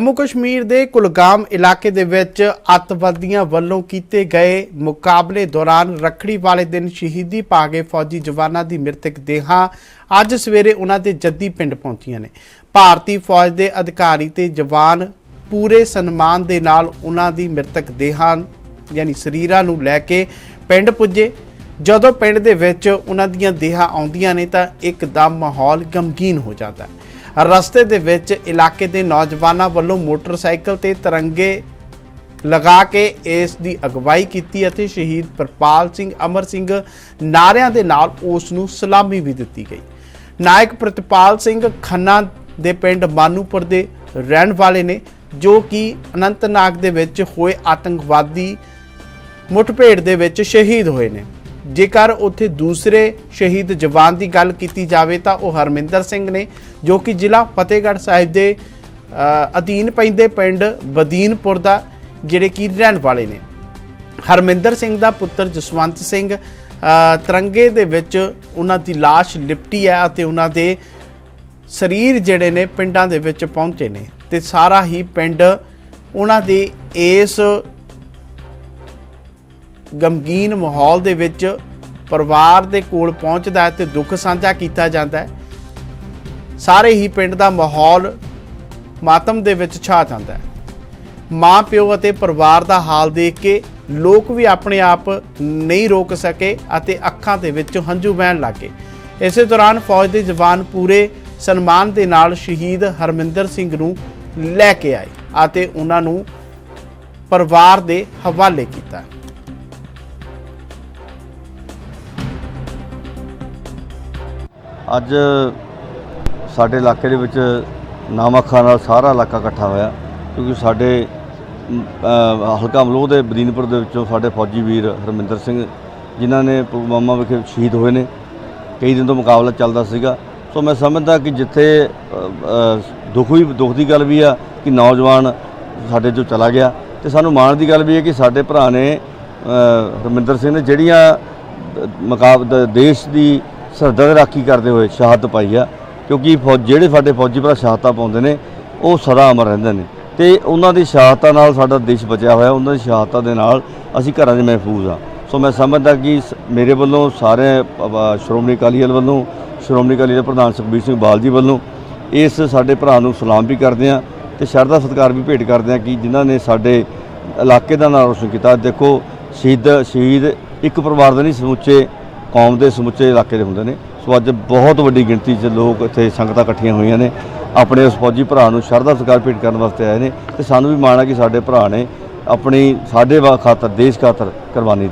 ਜੰਮੂ ਕਸ਼ਮੀਰ ਦੇ ਕੁਲਗਾਮ ਇਲਾਕੇ ਦੇ ਵਿੱਚ ਅੱਤਵਾਦੀਆਂ ਵੱਲੋਂ ਕੀਤੇ ਗਏ ਮੁਕਾਬਲੇ ਦੌਰਾਨ ਰੱਖੜੀ ਵਾਲੇ ਦਿਨ ਸ਼ਹੀਦੀ ਪਾ ਗਏ ਫੌਜੀ ਜਵਾਨਾਂ ਦੀ ਮ੍ਰਿਤਕ ਦੇਹਾਂ ਅੱਜ ਸਵੇਰੇ ਉਹਨਾਂ ਦੇ ਜੱਦੀ ਪਿੰਡ ਪਹੁੰਚੀਆਂ ਨੇ। ਭਾਰਤੀ ਫੌਜ ਦੇ ਅਧਿਕਾਰੀ ਤੇ ਜਵਾਨ ਪੂਰੇ ਸਨਮਾਨ ਦੇ ਨਾਲ ਉਹਨਾਂ ਦੀ ਮ੍ਰਿਤਕ ਦੇਹਾਂ, ਯਾਨੀ ਸਰੀਰਾਂ ਨੂੰ ਲੈ ਕੇ ਪਿੰਡ ਪੁੱਜੇ। ਜਦੋਂ ਪਿੰਡ ਦੇ ਵਿੱਚ ਉਹਨਾਂ ਦੀਆਂ ਦੇਹਾਂ ਆਉਂਦੀਆਂ ਨੇ ਤਾਂ ਇੱਕਦਮ ਮਾਹੌਲ ਗਮਗੀਨ ਹੋ ਜਾਂਦਾ ਹੈ। ਰਸਤੇ ਦੇ ਵਿੱਚ ਇਲਾਕੇ ਦੇ ਨੌਜਵਾਨਾਂ ਵੱਲੋਂ ਮੋਟਰਸਾਈਕਲ ਤੇ ਤਿਰੰਗੇ ਲਗਾ ਕੇ ਇਸ ਦੀ ਅਗਵਾਈ ਕੀਤੀ ਅਤੇ ਸ਼ਹੀਦ ਪ੍ਰਪਾਲ ਸਿੰਘ ਅਮਰ ਸਿੰਘ ਨਾਰਿਆਂ ਦੇ ਨਾਲ ਉਸ ਨੂੰ ਸਲਾਮੀ ਵੀ ਦਿੱਤੀ ਗਈ। ਨਾਇਕ ਪ੍ਰਤਪਾਲ ਸਿੰਘ ਖੰਨਾ ਦੇ ਪਿੰਡ ਮਾਨੂਪੁਰ ਦੇ ਰਹਿਣ ਵਾਲੇ ਨੇ, ਜੋ ਕਿ ਅਨੰਤਨਾਗ ਦੇ ਵਿੱਚ ਹੋਏ ਆਤੰਕਵਾਦੀ ਮੁੱਠਭੇੜ ਦੇ ਵਿੱਚ ਸ਼ਹੀਦ ਹੋਏ ਨੇ। ਜੇਕਰ ਉੱਥੇ ਦੂਸਰੇ ਸ਼ਹੀਦ ਜਵਾਨ ਦੀ ਗੱਲ ਕੀਤੀ ਜਾਵੇ ਤਾਂ ਉਹ ਹਰਮਿੰਦਰ ਸਿੰਘ ਨੇ, ਜੋ ਕਿ ਜ਼ਿਲ੍ਹਾ ਫਤਿਹਗੜ੍ਹ ਸਾਹਿਬ ਦੇ ਅਧੀਨ ਪੈਂਦੇ ਪਿੰਡ ਬਦੀਨਪੁਰ ਦਾ, ਜਿਹੜੇ ਕਿ ਰਹਿਣ ਵਾਲੇ ਨੇ। ਹਰਮਿੰਦਰ ਸਿੰਘ ਦਾ ਪੁੱਤਰ ਜਸਵੰਤ ਸਿੰਘ ਤਿਰੰਗੇ ਦੇ ਵਿੱਚ ਉਹਨਾਂ ਦੀ ਲਾਸ਼ ਲਿਪਟੀ ਹੈ ਅਤੇ ਉਹਨਾਂ ਦੇ ਸਰੀਰ ਜਿਹੜੇ ਨੇ ਪਿੰਡਾਂ ਦੇ ਵਿੱਚ ਪਹੁੰਚੇ ਨੇ। ਤੇ ਸਾਰਾ ਹੀ ਪਿੰਡ ਉਹਨਾਂ ਦੇ ਇਸ ਗਮਗੀਨ ਮਾਹੌਲ ਦੇ ਵਿੱਚ ਪਰਿਵਾਰ ਦੇ ਕੋਲ ਪਹੁੰਚਦਾ ਹੈ ਤੇ ਦੁੱਖ ਸਾਂਝਾ ਕੀਤਾ ਜਾਂਦਾ ਹੈ। ਸਾਰੇ ਹੀ ਪਿੰਡ ਦਾ ਮਾਹੌਲ ਮਾਤਮ ਦੇ ਵਿੱਚ ਛਾ ਜਾਂਦਾ ਹੈ। ਮਾਂ, ਪਿਓ ਅਤੇ ਪਰਿਵਾਰ ਦਾ ਹਾਲ ਦੇਖ ਕੇ ਲੋਕ ਵੀ ਆਪਣੇ ਆਪ ਨਹੀਂ ਰੋਕ ਸਕੇ ਅਤੇ ਅੱਖਾਂ ਦੇ ਵਿੱਚ ਹੰਝੂ ਵਹਿਣ ਲੱਗੇ ਇਸੇ ਦੌਰਾਨ ਫੌਜ ਦੇ ਜਵਾਨ ਪੂਰੇ ਸਨਮਾਨ ਦੇ ਨਾਲ ਸ਼ਹੀਦ ਹਰਮਿੰਦਰ ਸਿੰਘ ਨੂੰ ਲੈ ਕੇ ਆਏ ਅਤੇ ਉਹਨਾਂ ਨੂੰ ਪਰਿਵਾਰ ਦੇ ਹਵਾਲੇ ਕੀਤਾ। ਅੱਜ ਸਾਡੇ ਇਲਾਕੇ ਦੇ ਵਿੱਚ ਨਾਮ ਅੱਖਾਂ ਨਾਲ ਸਾਰਾ ਇਲਾਕਾ ਇਕੱਠਾ ਹੋਇਆ, ਕਿਉਂਕਿ ਸਾਡੇ ਹਲਕਾ ਅਮਲੋਹ ਦੇ ਬਦੀਨਪੁਰ ਦੇ ਵਿੱਚੋਂ ਸਾਡੇ ਫੌਜੀ ਵੀਰ ਹਰਮਿੰਦਰ ਸਿੰਘ, ਜਿਨ੍ਹਾਂ ਨੇ ਪੁਲਵਾਮਾ ਵਿਖੇ ਸ਼ਹੀਦ ਹੋਏ ਨੇ, ਕਈ ਦਿਨ ਤੋਂ ਮੁਕਾਬਲਾ ਚੱਲਦਾ ਸੀਗਾ। ਸੋ ਮੈਂ ਸਮਝਦਾ ਕਿ ਜਿੱਥੇ ਦੁੱਖ ਵੀ, ਦੁੱਖ ਦੀ ਗੱਲ ਵੀ ਆ ਕਿ ਨੌਜਵਾਨ ਸਾਡੇ ਚੋਂ ਚਲਾ ਗਿਆ, ਤੇ ਸਾਨੂੰ ਮਾਣ ਦੀ ਗੱਲ ਵੀ ਹੈ ਕਿ ਸਾਡੇ ਭਰਾ ਨੇ ਹਰਮਿੰਦਰ ਸਿੰਘ ਨੇ ਜਿਹੜੀਆਂ ਮੁਕਾਬਲਾ ਦੇਸ਼ ਦੀ ਸਰਹੱਦਾਂ ਦੀ ਰਾਖੀ ਕਰਦੇ ਹੋਏ ਸ਼ਹਾਦਤ ਪਾਈ ਆ, ਕਿਉਂਕਿ ਫੌਜ, ਜਿਹੜੇ ਸਾਡੇ ਫੌਜੀ ਭਰਾ ਸ਼ਹਾਦਤਾਂ ਪਾਉਂਦੇ ਨੇ, ਉਹ ਸਦਾ ਅਮਰ ਰਹਿੰਦੇ ਨੇ। ਤੇ ਉਹਨਾਂ ਦੀ ਸ਼ਹਾਦਤਾਂ ਨਾਲ ਸਾਡਾ ਦੇਸ਼ ਬਚਿਆ ਹੋਇਆ, ਉਹਨਾਂ ਦੀ ਸ਼ਹਾਦਤਾਂ ਦੇ ਨਾਲ ਅਸੀਂ ਘਰਾਂ 'ਚ ਮਹਿਫੂਜ਼ ਆ। ਸੋ ਮੈਂ ਸਮਝਦਾ ਕਿ ਸ- ਮੇਰੇ ਵੱਲੋਂ ਸਾਰੇ ਸ਼੍ਰੋਮਣੀ ਅਕਾਲੀ ਦਲ ਵੱਲੋਂ, ਸ਼੍ਰੋਮਣੀ ਅਕਾਲੀ ਦਲ ਪ੍ਰਧਾਨ ਸੁਖਬੀਰ ਸਿੰਘ ਬਾਲ ਜੀ ਵੱਲੋਂ ਇਸ ਸਾਡੇ ਭਰਾ ਨੂੰ ਸਲਾਮ ਵੀ ਕਰਦੇ ਆ ਤੇ ਸ਼ਰਧਾ ਸਤਿਕਾਰ ਵੀ ਭੇਟ ਕਰਦੇ ਆ ਕਿ ਜਿਨ੍ਹਾਂ ਨੇ ਸਾਡੇ ਇਲਾਕੇ ਦਾ ਨਾਮ ਰੋਸ਼ਨ ਕੀਤਾ। ਦੇਖੋ, ਸ਼ਹੀਦ ਸ਼ਹੀਦ ਇੱਕ ਪਰਿਵਾਰ ਦੇ ਨਹੀਂ, ਸਮੁੱਚੇ ਕੌਮ ਦੇ ਸਮੁੱਚੇ ਇਲਾਕੇ ਦੇ ਹੁੰਦੇ ਨੇ। ਸੋ ਅੱਜ ਬਹੁਤ ਵੱਡੀ ਗਿਣਤੀ 'ਚ ਲੋਕ ਇੱਥੇ ਸੰਗਤਾਂ ਇਕੱਠੀਆਂ ਹੋਈਆਂ ਨੇ। ਆਪਣੇ ਉਸ ਫੌਜੀ ਭਰਾ ਨੂੰ ਸ਼ਰਧਾ ਸਤਿਕਾਰ ਭੇਟ ਕਰਨ ਵਾਸਤੇ ਆਏ ਨੇ ਤੇ ਸਾਨੂੰ ਵੀ ਮਾਣ ਹੈ ਕਿ ਸਾਡੇ ਭਰਾ ਨੇ ਆਪਣੀ ਸਾਡੇ ਵਾ ਖਾਤਰ, ਦੇਸ਼ ਖਾਤਰ ਕੁਰਬਾਨੀ